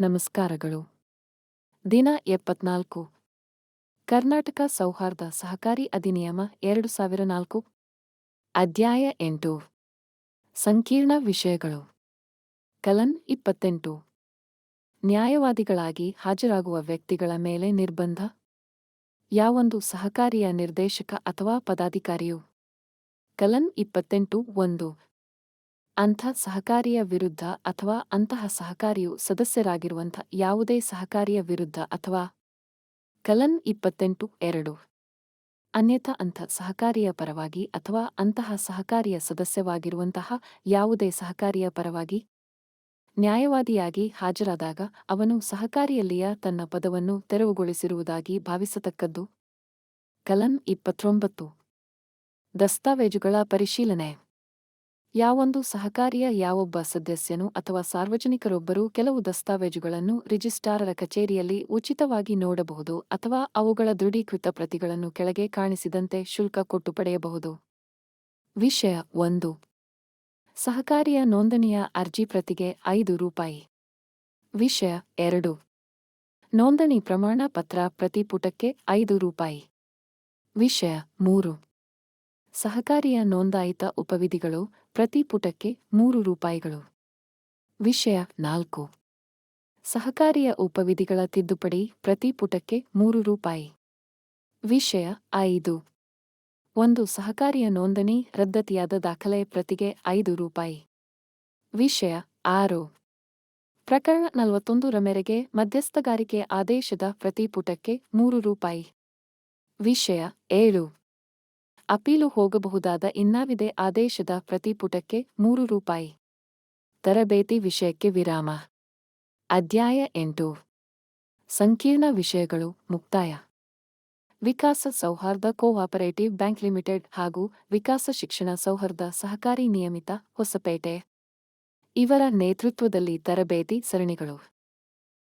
ನಮಸ್ಕಾರಗಳು. ದಿನ ಎಪ್ಪತ್ನಾಲ್ಕು. ಕರ್ನಾಟಕ ಸೌಹಾರ್ದ ಸಹಕಾರಿ ಅಧಿನಿಯಮ ಎರಡು ಸಾವಿರ ನಾಲ್ಕು. ಅಧ್ಯಾಯ ಎಂಟು. ಸಂಕೀರ್ಣ ವಿಷಯಗಳು. ಕಲನ್ ಇಪ್ಪತ್ತೆಂಟು. ನ್ಯಾಯವಾದಿಗಳಾಗಿ ಹಾಜರಾಗುವ ವ್ಯಕ್ತಿಗಳ ಮೇಲೆ ನಿರ್ಬಂಧ. ಯಾವೊಂದು ಸಹಕಾರಿಯ ನಿರ್ದೇಶಕ ಅಥವಾ ಪದಾಧಿಕಾರಿಯು. ಕಲನ್ ಇಪ್ಪತ್ತೆಂಟು ಒಂದು. ಅಂಥ ಸಹಕಾರಿಯ ವಿರುದ್ಧ ಅಥವಾ ಅಂತಹ ಸಹಕಾರಿಯು ಸದಸ್ಯರಾಗಿರುವಂಥ ಯಾವುದೇ ಸಹಕಾರಿಯ ವಿರುದ್ಧ ಅಥವಾ? ಕಲನ್ ಇಪ್ಪತ್ತೆಂಟು ಎರಡು. ಅನ್ಯಥಾ ಅಂಥ ಸಹಕಾರಿಯ ಪರವಾಗಿ ಅಥವಾ ಅಂತಹ ಸಹಕಾರಿಯ ಸದಸ್ಯವಾಗಿರುವಂತಹ ಯಾವುದೇ ಸಹಕಾರಿಯ ಪರವಾಗಿ? ನ್ಯಾಯವಾದಿಯಾಗಿ ಹಾಜರಾದಾಗ ಅವನು ಸಹಕಾರಿಯಲ್ಲಿಯ ತನ್ನ ಪದವನ್ನು ತೆರವುಗೊಳಿಸಿರುವುದಾಗಿ ಭಾವಿಸತಕ್ಕದ್ದು? ಕಲನ್ ಇಪ್ಪತ್ತೊಂಬತ್ತು. ದಸ್ತಾವೇಜುಗಳ ಪರಿಶೀಲನೆ. ಯಾವೊಂದು ಸಹಕಾರಿಯ ಯಾವೊಬ್ಬ ಸದಸ್ಯನು ಅಥವಾ ಸಾರ್ವಜನಿಕರೊಬ್ಬರು ಕೆಲವು ದಸ್ತಾವೇಜುಗಳನ್ನು ರಿಜಿಸ್ಟ್ರಾರರ ಕಚೇರಿಯಲ್ಲಿ ಉಚಿತವಾಗಿ ನೋಡಬಹುದು ಅಥವಾ ಅವುಗಳ ದೃಢೀಕೃತ ಪ್ರತಿಗಳನ್ನು ಕೆಳಗೆ ಕಾಣಿಸಿದಂತೆ ಶುಲ್ಕ ಕೊಟ್ಟು ಪಡೆಯಬಹುದು. ವಿಷಯ ಒಂದು. ಸಹಕಾರಿಯ ನೋಂದಣಿಯ ಅರ್ಜಿ ಪ್ರತಿಗೆ ಐದು ರೂಪಾಯಿ. ವಿಷಯ ಎರಡು. ನೋಂದಣಿ ಪ್ರಮಾಣ ಪತ್ರ ಪ್ರತಿ ಪುಟಕ್ಕೆ ಐದು ರೂಪಾಯಿ. ವಿಷಯ ಮೂರು. ಸಹಕಾರಿಯ ನೋಂದಾಯಿತ ಉಪವಿಧಿಗಳು ಪ್ರತಿ ಪುಟಕ್ಕೆ ಮೂರು ರೂಪಾಯಿಗಳು. ವಿಷಯ ನಾಲ್ಕು. ಸಹಕಾರಿಯ ಉಪವಿಧಿಗಳ ತಿದ್ದುಪಡಿ ಪ್ರತಿ ಪುಟಕ್ಕೆ ಮೂರು ರೂಪಾಯಿ. ವಿಷಯ ಐದು. ಒಂದು ಸಹಕಾರಿಯ ನೋಂದಣಿ ರದ್ದತಿಯಾದ ದಾಖಲೆ ಪ್ರತಿಗೆ ಐದು ರೂಪಾಯಿ. ವಿಷಯ ಆರು. ಪ್ರಕರಣ ನಲವತ್ತೊಂದರ ಮೇರೆಗೆ ಮಧ್ಯಸ್ಥಗಾರಿಕೆ ಆದೇಶದ ಪ್ರತಿ ಪುಟಕ್ಕೆ ಮೂರು ರೂಪಾಯಿ. ವಿಷಯ ಏಳು. ಅಪೀಲು ಹೋಗಬಹುದಾದ ಇನ್ನಾವಿದೆ ಆದೇಶದ ಪ್ರತಿಪುಟಕ್ಕೆ ಮೂರು ರೂಪಾಯಿ. ತರಬೇತಿ ವಿಷಯಕ್ಕೆ ವಿರಾಮ. ಅಧ್ಯಾಯ ಎಂಟು. ಸಂಕೀರ್ಣ ವಿಷಯಗಳು ಮುಕ್ತಾಯ. ವಿಕಾಸ ಸೌಹಾರ್ದ ಕೋಆಪರೇಟಿವ್ ಬ್ಯಾಂಕ್ ಲಿಮಿಟೆಡ್ ಹಾಗೂ ವಿಕಾಸ ಶಿಕ್ಷಣ ಸೌಹಾರ್ದ ಸಹಕಾರಿ ನಿಯಮಿತ ಹೊಸಪೇಟೆ. ಇವರ ನೇತೃತ್ವದಲ್ಲಿ ತರಬೇತಿ ಸರಣಿಗಳು.